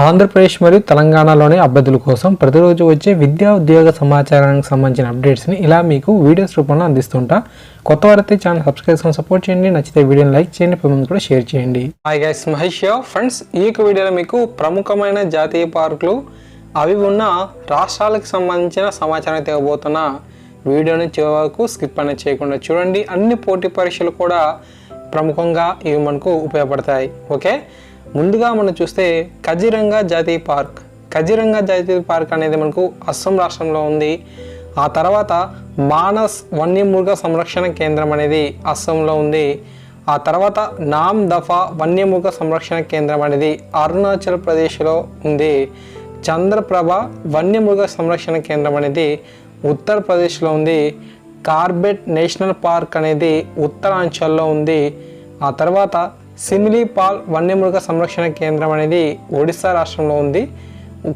ఆంధ్రప్రదేశ్ మరియు తెలంగాణలోని అభ్యర్థుల కోసం ప్రతిరోజు వచ్చే విద్యా ఉద్యోగ సమాచారానికి సంబంధించిన అప్డేట్స్ని ఇలా మీకు వీడియోస్ రూపంలో అందిస్తుంటా. కొత్త వారైతే ఛానల్ సబ్స్క్రైబ్ చేసుకొని సపోర్ట్ చేయండి. నచ్చితే వీడియోని లైక్ చేయండి. పది కూడా షేర్ చేయండి. హాయ్ గైస్ మహేష్ ఫ్రెండ్స్ ఈ యొక్క వీడియోలో మీకు ప్రముఖమైన జాతీయ పార్కులు అవి ఉన్న రాష్ట్రాలకు సంబంధించిన సమాచారం తెగబోతున్న వీడియోని చివరి వరకు స్కిప్ అనేది చేయకుండా చూడండి. అన్ని పోటీ పరీక్షలు కూడా ప్రముఖంగా ఇవి మనకు ఉపయోగపడతాయి. ఓకే ముందుగా మనం చూస్తే కజిరంగా జాతీయ పార్క్. కజిరంగా జాతీయ పార్క్ అనేది మనకు అస్సాం రాష్ట్రంలో ఉంది. ఆ తర్వాత మానస్ వన్యమృగ సంరక్షణ కేంద్రం అనేది అస్సాంలో ఉంది. ఆ తర్వాత నామ్ దఫా వన్యమృగ సంరక్షణ కేంద్రం అనేది అరుణాచల్ ప్రదేశ్లో ఉంది. చంద్రప్రభ వన్యమృగ సంరక్షణ కేంద్రం అనేది ఉత్తరప్రదేశ్లో ఉంది. కార్బెట్ నేషనల్ పార్క్ అనేది ఉత్తరాంచల్లో ఉంది. ఆ తర్వాత సిమిలిపాల్ వన్యమృగ సంరక్షణ కేంద్రం అనేది ఒడిశా రాష్ట్రంలో ఉంది.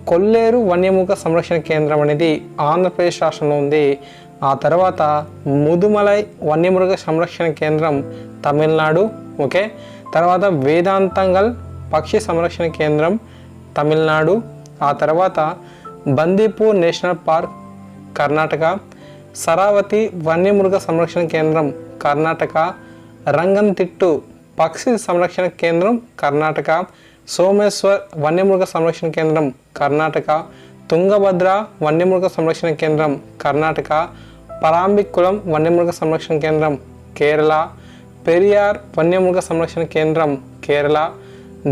కొల్లేరు వన్యమృగ సంరక్షణ కేంద్రం అనేది ఆంధ్రప్రదేశ్ రాష్ట్రంలో ఉంది. ఆ తర్వాత ముదుమలై వన్యమృగ సంరక్షణ కేంద్రం తమిళనాడు ఓకే? తర్వాత వేదాంతంగల్ పక్షి సంరక్షణ కేంద్రం తమిళనాడు. ఆ తర్వాత బందీపూర్ నేషనల్ పార్క్ కర్ణాటక. సరావతి వన్యమృగ సంరక్షణ కేంద్రం కర్ణాటక. రంగంతిట్టు పక్షి సంరక్షణ కేంద్రం కర్ణాటక సోమేశ్వర్ వన్యమృగ సంరక్షణ కేంద్రం కర్ణాటక తుంగభద్ర వన్యమృగ సంరక్షణ కేంద్రం కర్ణాటక పరాంబిక్కులం వన్యమృగ సంరక్షణ కేంద్రం కేరళ పెరియార్ వన్యమృగ సంరక్షణ కేంద్రం కేరళ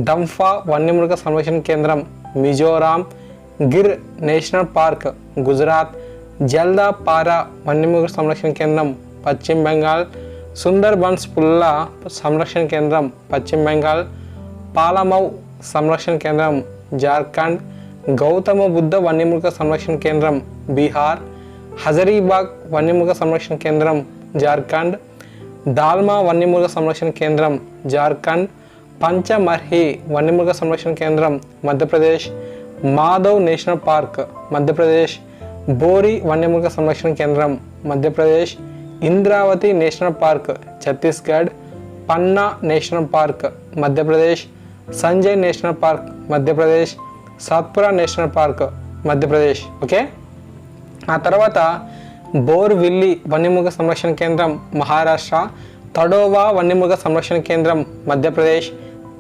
డంఫా వన్యమృగ సంరక్షణ కేంద్రం Mizoram Gir national park Gujarat Jaldapara వన్యమృగ సంరక్షణ కేంద్రం పశ్చిమ బెంగాల్ సుందర్బన్స్ పుల్ల సంరక్షణ కేంద్రం పశ్చిమ బెంగాల్ పాలమౌ సంరక్షణ కేంద్రం జార్ఖండ్ గౌతమ బుద్ధ వన్యమృగ సంరక్షణ కేంద్రం బీహార్ హజరీబాగ్ వన్యమృగ సంరక్షణ కేంద్రం జార్ఖండ్ దాల్మా వన్యమృగ సంరక్షణ కేంద్రం జార్ఖండ్ పంచమర్హి వన్యమృగ సంరక్షణ కేంద్రం మధ్యప్రదేశ్ మాధవ్ నేషనల్ పార్క్ మధ్యప్రదేశ్ బోరి వన్యమృగ సంరక్షణ కేంద్రం Madhya Pradesh Indravati national park Chhattisgarh Panna national park Madhya Pradesh Sanjay national park Madhya Pradesh Satpura national park Madhya Pradesh okay? ఆ తర్వాత బోర్విల్లి వన్యమృగ సంరక్షణ కేంద్రం మహారాష్ట్ర తడోవా వన్యమృగ సంరక్షణ కేంద్రం మధ్యప్రదేశ్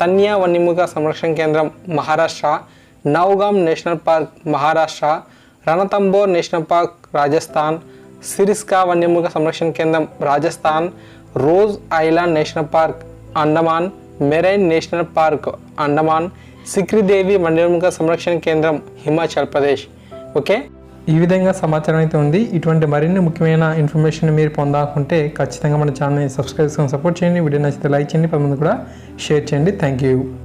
తన్యా వన్యమృగ సంరక్షణ కేంద్రం Maharashtra Navegaon national park Maharashtra Ranthambore national park Rajasthan Sariska వన్యమృగ సంరక్షణ కేంద్రం Rajasthan Rose Island national park Andaman marine national park Andaman Shikari Devi వన్యమృగ సంరక్షణ కేంద్రం హిమాచల్ ప్రదేశ్. ఓకే? ఈ విధంగా సమాచారం అయితే ఉంది. ఇటువంటి మరిన్ని ముఖ్యమైన ఇన్ఫర్మేషన్ మీరు పొందాలనుకుంటే ఖచ్చితంగా మన ఛానల్ని సబ్స్క్రైబ్ చేసుకొని సపోర్ట్ చేయండి. వీడియో నచ్చితే లైక్ చేయండి. పది మంది కూడా షేర్ చేయండి. Thank you.